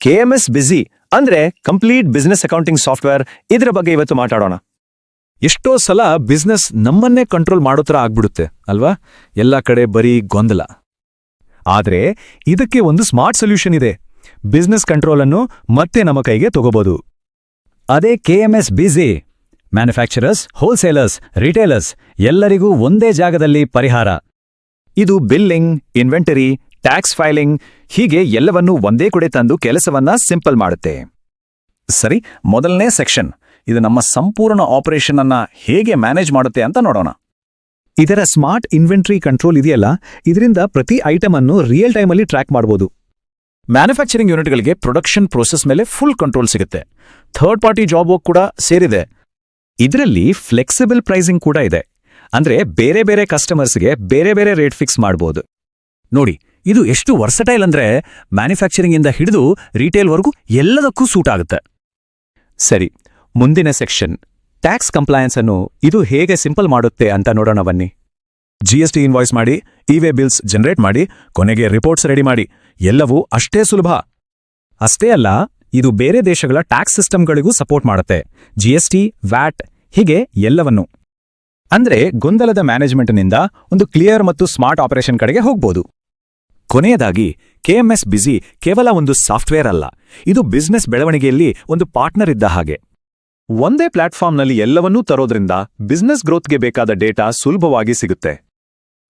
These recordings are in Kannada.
ಕೆ ಎಂ ಬಿಸಿ ಅಂದ್ರೆ ಕಂಪ್ಲೀಟ್ ಬಿಸ್ನೆಸ್ ಅಕೌಂಟಿಂಗ್ ಸಾಫ್ಟ್ವೇರ್ ಇದರ ಬಗ್ಗೆ ಇವತ್ತು ಮಾತಾಡೋಣ. ಎಷ್ಟೋ ಸಲ ಬಿಸ್ನೆಸ್ ನಮ್ಮನ್ನೇ ಕಂಟ್ರೋಲ್ ಮಾಡೋ ಆಗ್ಬಿಡುತ್ತೆ, ಅಲ್ವಾ? ಎಲ್ಲ ಕಡೆ ಬರೀ ಗೊಂದಲ. ಆದ್ರೆ ಇದಕ್ಕೆ ಒಂದು ಸ್ಮಾರ್ಟ್ ಸೊಲ್ಯೂಷನ್ ಇದೆ. ಬಿಸ್ನೆಸ್ ಕಂಟ್ರೋಲ್ ಅನ್ನು ಮತ್ತೆ ನಮ್ಮ ಕೈಗೆ ತಗೋಬಹುದು ಅದೇ KMS B. Manufacturers wholesalers retailers ಎಲ್ಲರಿಗೂ ಒಂದೇ ಜಾಗದಲ್ಲಿ ಪರಿಹಾರ. ಇದು ಬಿಲ್ಲಿಂಗ್ ಇನ್ವೆಂಟರಿ ಟ್ಯಾಕ್ಸ್ ಫೈಲಿಂಗ್ ಹೀಗೆ ಎಲ್ಲವನ್ನೂ ಒಂದೇ ಕಡೆ ತಂದು ಕೆಲಸವನ್ನ ಸಿಂಪಲ್ ಮಾಡುತ್ತೆ. ಸರಿ, ಮೊದಲನೇ ಸೆಕ್ಷನ್ ಇದು ನಮ್ಮ ಸಂಪೂರ್ಣ ಆಪರೇಷನ್ ಅನ್ನ ಹೇಗೆ ಮ್ಯಾನೇಜ್ ಮಾಡುತ್ತೆ ಅಂತ ನೋಡೋಣ. ಇದರ ಸ್ಮಾರ್ಟ್ ಇನ್ವೆಂಟ್ರಿ ಕಂಟ್ರೋಲ್ ಇದೆಯಲ್ಲ? ಇದರಿಂದ ಪ್ರತಿ ಐಟಮ್ ಅನ್ನು ರಿಯಲ್ ಟೈಮಲ್ಲಿ ಟ್ರ್ಯಾಕ್ ಮಾಡಬಹುದು ಮ್ಯಾನುಫ್ಯಾಕ್ಚರಿಂಗ್ ಯೂನಿಟ್ಗಳಿಗೆ ಪ್ರೊಡಕ್ಷನ್ ಪ್ರೋಸೆಸ್ ಮೇಲೆ ಫುಲ್ ಕಂಟ್ರೋಲ್ ಸಿಗುತ್ತೆ. ಥರ್ಡ್ ಪಾರ್ಟಿ ಜಾಬ್ ವರ್ಕ್ ಕೂಡ ಸೇರಿದೆ. ಇದರಲ್ಲಿ ಫ್ಲೆಕ್ಸಿಬಲ್ ಪ್ರೈಸಿಂಗ್ ಕೂಡ ಇದೆ. ಅಂದ್ರೆ ಬೇರೆ ಬೇರೆ ಕಸ್ಟಮರ್ಸ್ಗೆ ಬೇರೆ ಬೇರೆ ರೇಟ್ ಫಿಕ್ಸ್ ಮಾಡಬಹುದು ನೋಡಿ ಇದು ಎಷ್ಟು ವರ್ಸಟೈಲ್ ಅಂದ್ರೆ ಮ್ಯಾನುಫ್ಯಾಕ್ಚರಿಂಗ್ ಇಂದ ಹಿಡಿದು ರೀಟೇಲ್ವರೆಗೂ ಎಲ್ಲದಕ್ಕೂ ಸೂಟ್ ಆಗುತ್ತೆ. ಸರಿ, ಮುಂದಿನ ಸೆಕ್ಷನ್. ಟ್ಯಾಕ್ಸ್ ಕಂಪ್ಲಯನ್ಸ್ ಅನ್ನು ಇದು ಹೇಗೆ ಸಿಂಪಲ್ ಮಾಡುತ್ತೆ ಅಂತ ನೋಡೋಣ ಬನ್ನಿ. ಜಿಎಸ್ಟಿ ಇನ್ವಾಯ್ಸ್ ಮಾಡಿ ಇವೆ ಬಿಲ್ಸ್ ಜನರೇಟ್ ಮಾಡಿ, ಕೊನೆಗೆ ರಿಪೋರ್ಟ್ಸ್ ರೆಡಿ ಮಾಡಿ. ಎಲ್ಲವೂ ಅಷ್ಟೇ ಸುಲಭ. ಅಷ್ಟೇ ಅಲ್ಲ, ಇದು ಬೇರೆ ದೇಶಗಳ ಟ್ಯಾಕ್ಸ್ ಸಿಸ್ಟಮ್ಗಳಿಗೂ ಸಪೋರ್ಟ್ ಮಾಡುತ್ತೆ. ಜಿಎಸ್ಟಿ ವ್ಯಾಟ್ ಹೀಗೆ ಎಲ್ಲವನ್ನು. ಅಂದ್ರೆ ಗೊಂದಲದ ಮ್ಯಾನೇಜ್ಮೆಂಟ್ನಿಂದ ಒಂದು ಕ್ಲಿಯರ್ ಮತ್ತು ಸ್ಮಾರ್ಟ್ ಆಪರೇಷನ್ ಕಡೆಗೆ ಹೋಗ್ಬೋದು. ಕೊನೆಯದಾಗಿ, ಕೆಎಂಎಸ್ ಬಿಸಿ ಕೇವಲ ಒಂದು ಸಾಫ್ಟ್ವೇರ್ ಅಲ್ಲ. ಇದು ಬಿಸ್ನೆಸ್ ಬೆಳವಣಿಗೆಯಲ್ಲಿ ಒಂದು ಪಾರ್ಟ್ನರ್ ಇದ್ದ ಹಾಗೆ. ಒಂದೇ ಪ್ಲಾಟ್ಫಾರ್ಮ್ನಲ್ಲಿ ಎಲ್ಲವನ್ನೂ ತರೋದ್ರಿಂದ ಬಿಸ್ನೆಸ್ ಗ್ರೋತ್ಗೆ ಬೇಕಾದ ಡೇಟಾ ಸುಲಭವಾಗಿ ಸಿಗುತ್ತೆ.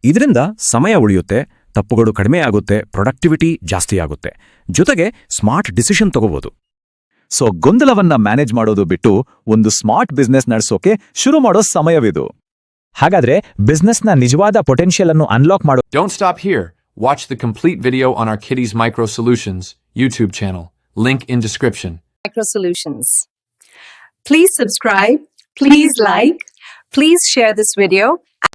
ಇದರಿಂದ ಸಮಯ ಉಳಿಯುತ್ತೆ, ತಪ್ಪುಗಳು ಕಡಿಮೆ ಆಗುತ್ತೆ, ಪ್ರೊಡಕ್ಟಿವಿಟಿ ಜಾಸ್ತಿಯಾಗುತ್ತೆ ಜೊತೆಗೆ ಸ್ಮಾರ್ಟ್ ಡಿಸಿಷನ್ ತಗೋಬಹುದು ಸೊ, ಗೊಂದಲವನ್ನ ಮ್ಯಾನೇಜ್ ಮಾಡೋದು ಬಿಟ್ಟು ಒಂದು ಸ್ಮಾರ್ಟ್ ಬಿಸ್ನೆಸ್ ನಡೆಸೋಕೆ ಶುರು ಮಾಡೋ ಸಮಯವಿದು. ಹಾಗಾದ್ರೆ ಬಿಸ್ನೆಸ್ನ ನಿಜವಾದ ಪೊಟೆನ್ಷಿಯಲ್ ಅನ್ನು ಅನ್ಲಾಕ್ ಮಾಡೋ don't stop here. Watch the complete video on our Kitty's Micro Solutions YouTube channel. Link in description. Micro Solutions. Please subscribe, please like, please share this video